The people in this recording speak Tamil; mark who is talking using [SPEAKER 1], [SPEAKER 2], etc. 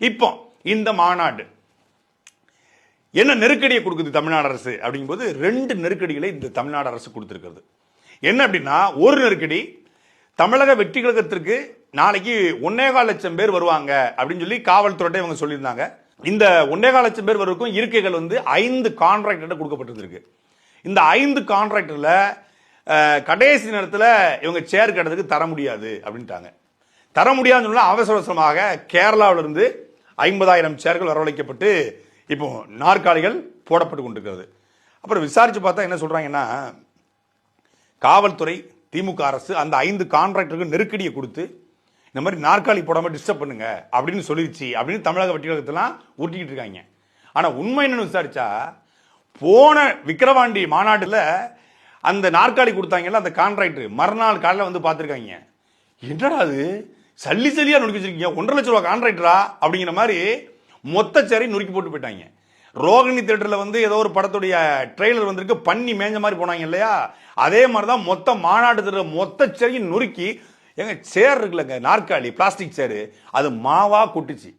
[SPEAKER 1] இப்போ இந்த மாநாடு. என்ன நெருக்கடியை கொடுக்குது தமிழ்நாடு அரசு அப்படிங்கும்போது ரெண்டு நெருக்கடிகளை இந்த தமிழ்நாடு அரசு கொடுத்துருக்கிறது. என்ன அப்படின்னா ஒரு நெருக்கடி தமிழக வெற்றி கழகத்திற்கு நாளைக்கு ஒன்னேகால் லட்சம் பேர் வருவாங்க அப்படின்னு சொல்லி காவல்துறை இவங்க சொல்லியிருந்தாங்க. இந்த ஒன்னேகால் லட்சம் பேர் வரைக்கும் இருக்கைகள் வந்து ஐந்து கான்ட்ராக்டர் கொடுக்கப்பட்டிருக்கு இந்த ஐந்து கான்ட்ராக்டரில் கடைசி நேரத்தில் இவங்க சேர் கட்டத்துக்கு தர முடியாது அப்படின்ட்டாங்க. தர முடியாதுன்னு சொன்னால் அவசர அவசரமாக கேரளாவிலிருந்து ஐம்பதாயிரம் சேர்கள் வரவழைக்கப்பட்டு இப்போ நாற்காலிகள் போடப்பட்டு கொண்டிருக்கிறது. அப்புறம் விசாரிச்சு பார்த்தா என்ன சொல்கிறாங்கன்னா காவல்துறை திமுக அரசு அந்த ஐந்து கான்ட்ராக்டருக்கு நெருக்கடியை கொடுத்து இந்த மாதிரி நாற்காலி போடாமல் டிஸ்டர்ப் பண்ணுங்க அப்படின்னு சொல்லிருச்சு அப்படின்னு தமிழக வெற்றி உருட்டிக்கிட்டு ஊட்டிக்கிட்டு இருக்காங்க. ஆனால் உண்மை என்னன்னு விசாரிச்சா போன விக்கிரவாண்டி மாநாட்டில் அந்த நாற்காலி கொடுத்தாங்கல்ல அந்த கான்ட்ராக்டர் மறுநாள் காலையில் வந்து பார்த்துருக்காங்க. என்னடா அது? சல்லி சல்லியாக நுணுக்கி வச்சிருக்கீங்க. ஒன்றரை லட்ச ரூபா கான்ட்ராக்டரா அப்படிங்கிற மாதிரி மொத்த சேரை நுறுக்கி போட்டு போயிட்டாங்க. ரோகிணி தேட்டரில் வந்து ஏதோ ஒரு படத்துடைய ட்ரெய்லர் வந்திருக்கு. பண்ணி மேஞ்ச மாதிரி போனாங்க இல்லையா? அதே மாதிரி தான் மொத்த மாநாட்டு தேட்டர் மொத்த சேரையும் நுறுக்கி எங்க சேர் இருக்குல்லங்க நாற்காலி பிளாஸ்டிக் சேரு அது மாவா கொட்டுச்சு.